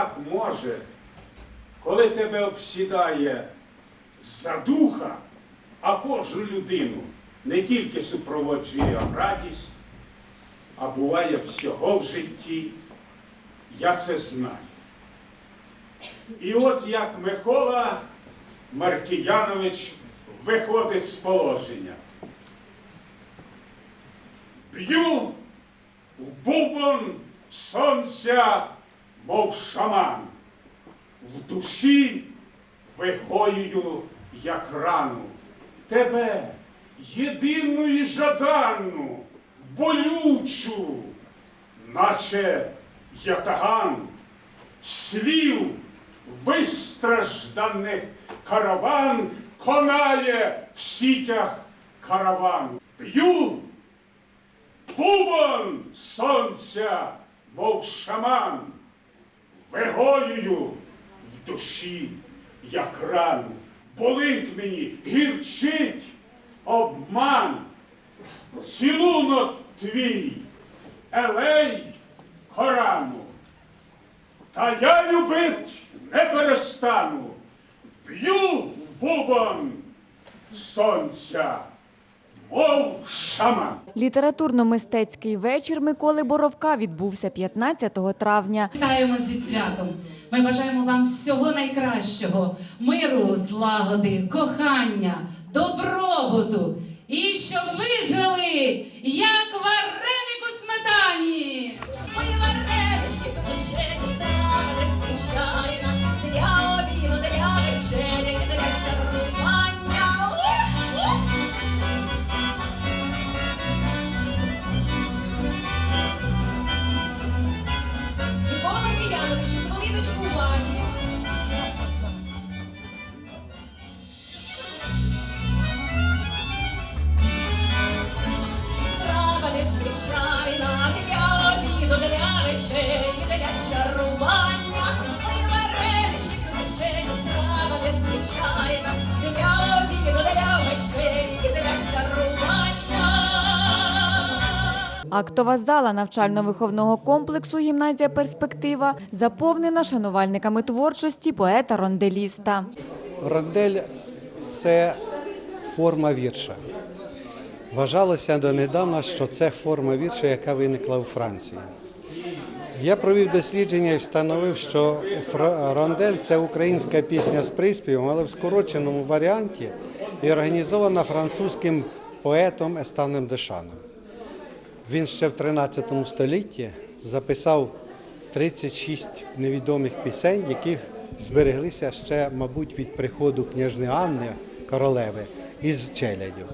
так може, коли тебе обсідає задуха, а кожну людину не тільки супроводжує радість, а буває всього в житті. Я це знаю. І от як Микола Маркіянович виходить з положення. Б'ю в бубон сонця, мов шаман, в душі вигоюю, як рану, тебе єдину і жаданну, болючу, наче ятаган. Слів вистражданих караван конає в сітях каравану. Б'ю бубон сонця, мов шаман, вигоюю в душі, як рану. Болить мені, гірчить обман, цілунок твій, елей Корану. Та я любить не перестану, б'ю бубон сонця, мов шаман. Літературно-мистецький вечір Миколи Боровка відбувся 15 травня. Вітаємо зі святом. Ми бажаємо вам всього найкращого, миру, злагоди, кохання, добробуту. І щоб ви жили, як вареник у сметані. Актова зала навчально-виховного комплексу гімназія Перспектива заповнена шанувальниками творчості поета-ронделіста. Рондель це форма вірша. Вважалося донедавна, що це форма вірша, яка виникла у Франції. Я провів дослідження і встановив, що рондель це українська пісня з приспівом, але в скороченому варіанті і організована французьким поетом Естаном Дешаном. Він ще в 13 столітті записав 36 невідомих пісень, яких збереглися ще, мабуть, від приходу княжни Анни королеви із челядю.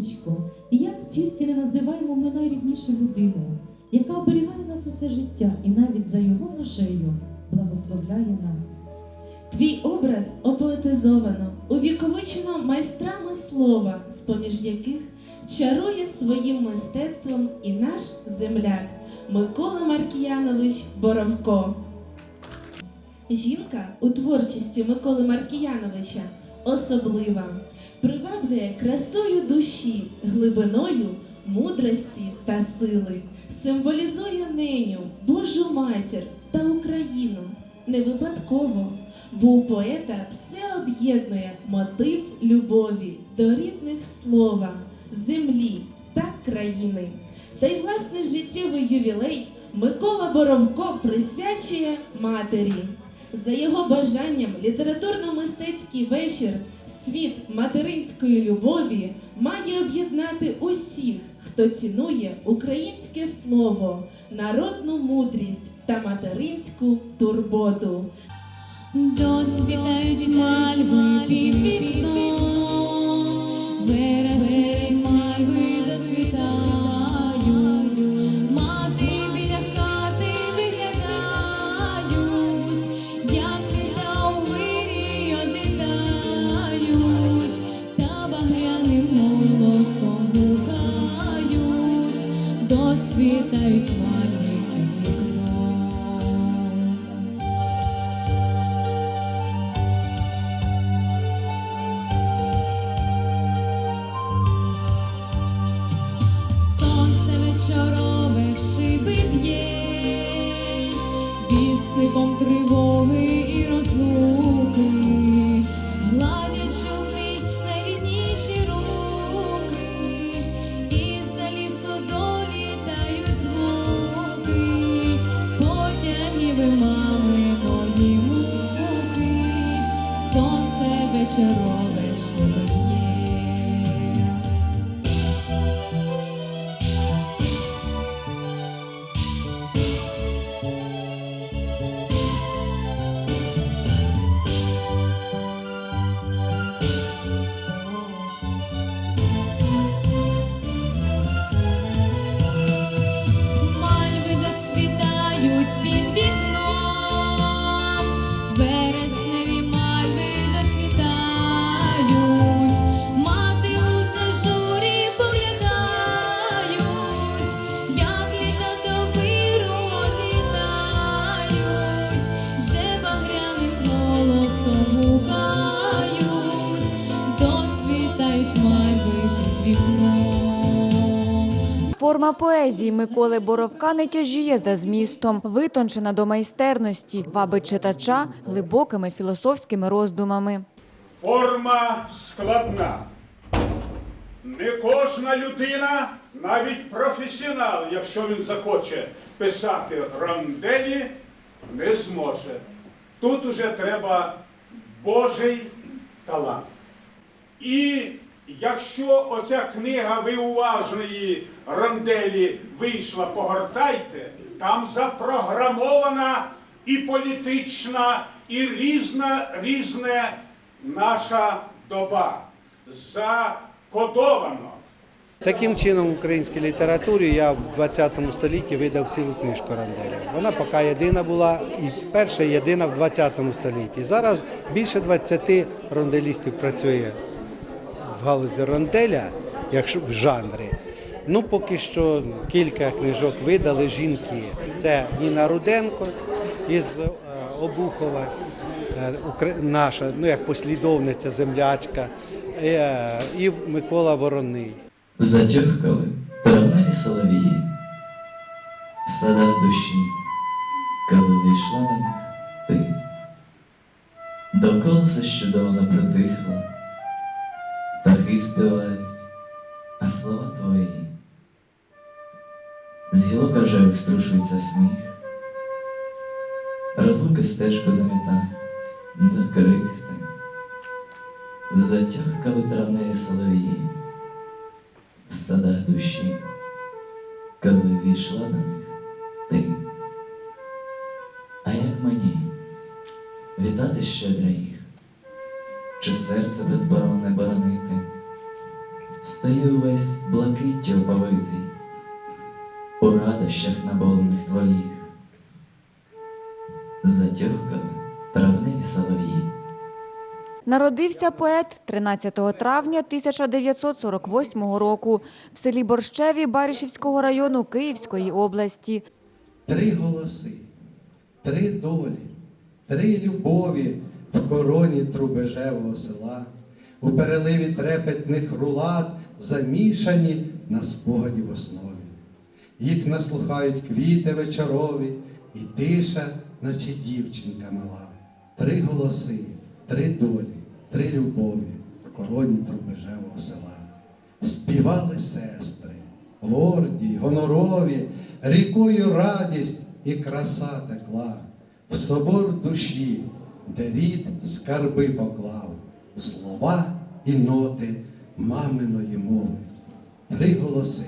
Ненечко, як тільки не називаємо ми найріднішу людину, яка оберігає нас усе життя і навіть за його ношею благословляє нас. Твій образ опоетизовано, увіковичено майстрами слова, з-поміж яких чарує своїм мистецтвом і наш земляк Микола Маркіянович Боровко. Жінка у творчості Миколи Маркіяновича особлива, приваблює красою душі, глибиною мудрості та сили, символізує неню, Божу матір та Україну. Не випадково, бо у поета все об'єднує мотив любові до рідних слова, землі та країни. Та й власне життєвий ювілей Микола Боровко присвячує матері. За його бажанням літературно-мистецький вечір Світ материнської любові має об'єднати усіх, хто цінує українське слово, народну мудрість та материнську турботу. Доцвітають мальви під вікном, доцвітають мальви Cerro Форма поезії Миколи Боровка не тяжіє за змістом, витончена до майстерності, вабить читача глибокими філософськими роздумами. Форма складна. Не кожна людина, навіть професіонал, якщо він захоче писати ронделі, не зможе. Тут уже треба Божий талант. І якщо оця книга ви уважно її ронделі вийшла, погортайте, там запрограмована і політична, і різна, різне наша доба. Закодовано. Таким чином, в українській літературі я в 20 столітті видав цілу книжку ронделів. Вона поки єдина була і перша єдина в 20 столітті. Зараз більше 20 ронделістів працює в галузі ронделя, якщо в жанрі. Ну, поки що кілька книжок видали жінки. Це Ніна Руденко із е, Обухова, е, наша, ну як послідовниця, землячка, е, і Микола Вороний. Затьохкали травневі соловії, в садах душі, коли вийшла до них ти. Довкола все щодовно притихло, птахи співають, а слова твої. З гілок рожевих струшується сміх, розлуки стежку заміта до крихти. Затьохкали травневі соловії в садах душі, коли війшла до них ти. А як мені вітати щедро їх, чи серце безборонне боронити? Стою весь блакиттю оповитий, у радощах наболених твоїх. Затьохкали травневі солов'ї. Народився поет 13 травня 1948 року в селі Борщеві Баришівського району Київської області. Три голоси, три долі, три любові в короні трубежевого села, у переливі трепетних рулат, замішані на спогаді в основі. Їх наслухають квіти вечорові і тиша, наче дівчинка мала. Три голоси, три долі, три любові в короні трубежевого села. Співали сестри, горді, гонорові, рікою радість і краса текла, в собор душі, де рід скарби поклав, слова і ноти маминої мови. Три голоси,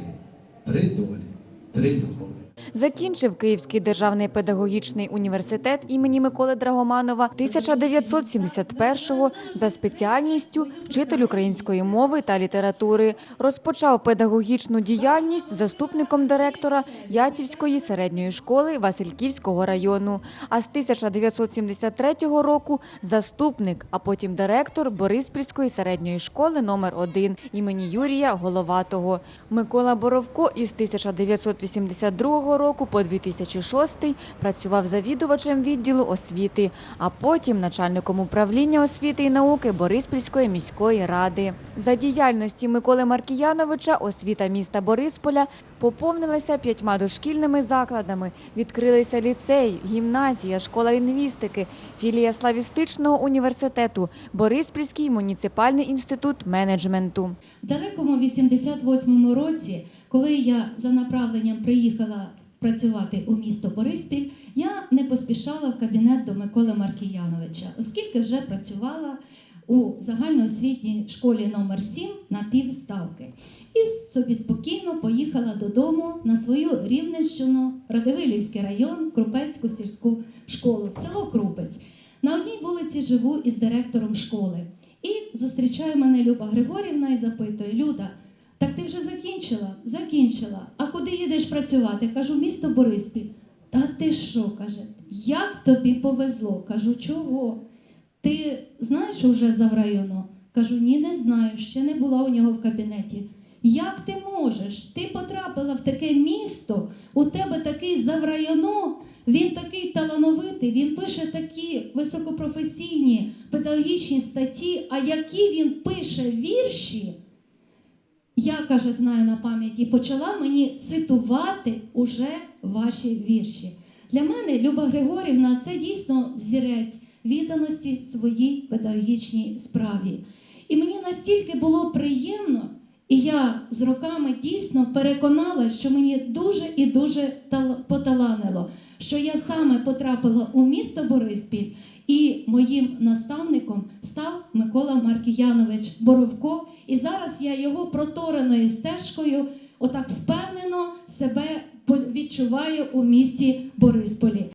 три долі, три любові. Закінчив Київський державний педагогічний університет імені Миколи Драгоманова 1971-го за спеціальністю вчитель української мови та літератури. Розпочав педагогічну діяльність заступником директора Яцівської середньої школи Васильківського району. А з 1973 року заступник, а потім директор Бориспільської середньої школи номер 1 імені Юрія Головатого. Микола Боровко із 1982 року по 2006 працював завідувачем відділу освіти, а потім начальником управління освіти і науки Бориспільської міської ради. За діяльності Миколи Маркіяновича освіта міста Борисполя поповнилася п'ятьма дошкільними закладами. Відкрилися ліцей, гімназія, школа лінгвістики, філія славістичного університету, Бориспільський муніципальний інститут менеджменту. В далекому 88-му році, коли я за направленням приїхала працювати у місто Бориспіль, я не поспішала в кабінет до Миколи Маркіяновича, оскільки вже працювала у загальноосвітній школі номер 7 на півставки. І собі спокійно поїхала додому на свою Рівненщину, Радивилівський район, Крупецьку сільську школу, село Крупець. На одній вулиці живу із директором школи. І зустрічає мене Люба Григорівна і запитує: Люда, так ти вже закінчила? Закінчила. А їдеш працювати? Кажу, місто Бориспіль. Та ти що? каже, як тобі повезло? Кажу, чого? Ти знаєш уже заврайоно? Кажу, ні, не знаю, ще не була у нього в кабінеті. Як ти можеш? Ти потрапила в таке місто, у тебе такий заврайоно, він такий талановитий, він пише такі високопрофесійні педагогічні статті, а які він пише вірші, я каже, знаю на пам'ять і почала мені цитувати уже ваші вірші. Для мене Люба Григорівна це дійсно взірець відданості своїй педагогічній справі. І мені настільки було приємно, і я з роками дійсно переконала, що мені дуже і дуже тал- поталанило, що я саме потрапила у місто Бориспіль, і моїм наставником став Микола Маркіянович Боровко. І зараз я його протореною стежкою, отак впевнено себе відчуваю у місті Борисполі.